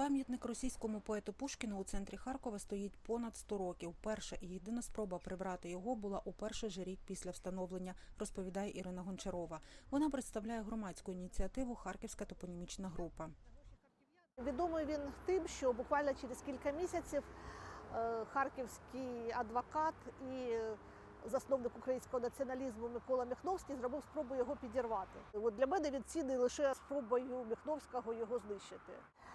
Пам'ятник російському поету Пушкіну у центрі Харкова стоїть понад 100 років. Перша і єдина спроба прибрати його була у перший же рік після встановлення, розповідає Ірина Гончарова. Вона представляє громадську ініціативу Харківська топонімічна група. Відомий він тим, що буквально через кілька місяців е, харківський адвокат і засновник українського націоналізму Микола Міхновський зробив спробу його підірвати. От для мене він цінний лише спробою Міхновського його знищити.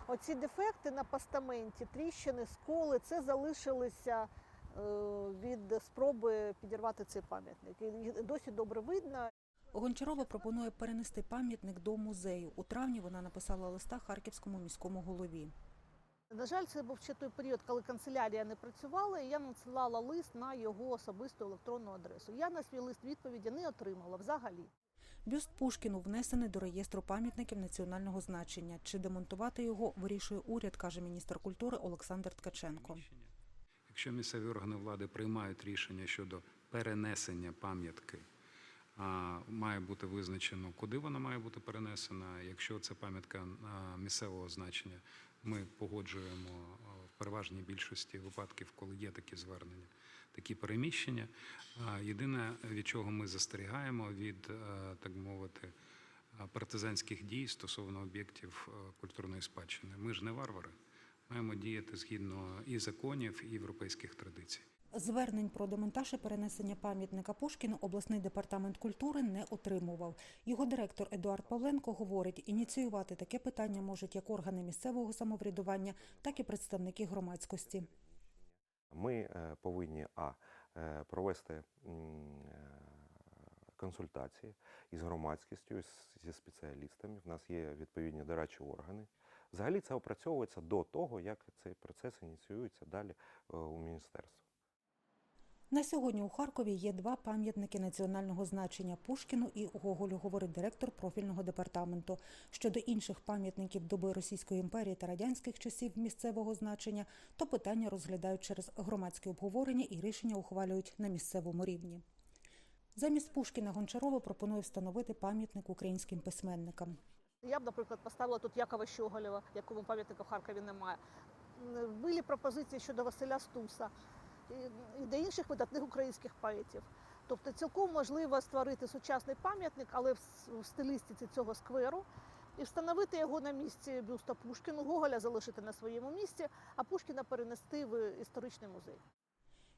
Оці дефекти на постаменті, тріщини, сколи це залишилися е, від спроби підірвати цей пам'ятник. І досі добре видно. Гончарова пропонує перенести пам'ятник до музею. У травні вона написала листа харківському міському голові. На жаль, це був ще той період, коли канцелярія не працювала, і я надсилала лист на його особисту електронну адресу. Я на свій лист відповіді не отримала взагалі. Бюст Пушкіну внесений до реєстру пам'ятників національного значення. Чи демонтувати його вирішує уряд, каже міністр культури Олександр Ткаченко. Якщо місцеві органи влади приймають рішення щодо перенесення пам'ятки, має бути визначено, куди вона має бути перенесена. Якщо це пам'ятка місцевого значення, ми погоджуємо в переважній більшості випадків, коли є такі звернення, такі переміщення. Єдине, від чого ми застерігаємо від, так мовити, партизанських дій стосовно об'єктів культурної спадщини. Ми ж не варвари. Маємо діяти згідно і законів, і європейських традицій. Звернень про демонтаж і перенесення пам'ятника Пушкіну обласний департамент культури не отримував. Його директор Едуард Павленко говорить, ініціювати таке питання можуть як органи місцевого самоврядування, так і представники громадськості. Ми е, повинні а е, провести е, консультації із громадськістю, зі спеціалістами. В нас є відповідні дорадчі органи. Взагалі це опрацьовується до того, як цей процес ініціюється далі е, у міністерстві. На сьогодні у Харкові є два пам'ятники національного значення Пушкіну і Гоголю, говорить директор профільного департаменту. Щодо інших пам'ятників доби Російської імперії та радянських часів місцевого значення, то питання розглядають через громадське обговорення і рішення ухвалюють на місцевому рівні. Замість Пушкіна Гончарова пропонує встановити пам'ятник українським письменникам. Я б, наприклад, поставила тут Якова Щоголєва, якому пам'ятника в Харкові немає. Були пропозиції щодо Василя Стуса і- до інших видатних українських поетів. Тобто цілком можливо створити сучасний пам'ятник, але в стилістиці цього скверу, і встановити його на місці бюста Пушкіну, Гоголя залишити на своєму місці, а Пушкіна перенести в історичний музей.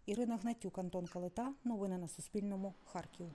Ірина Гнатюк, Антон Калита. Новини на Суспільному. Харків.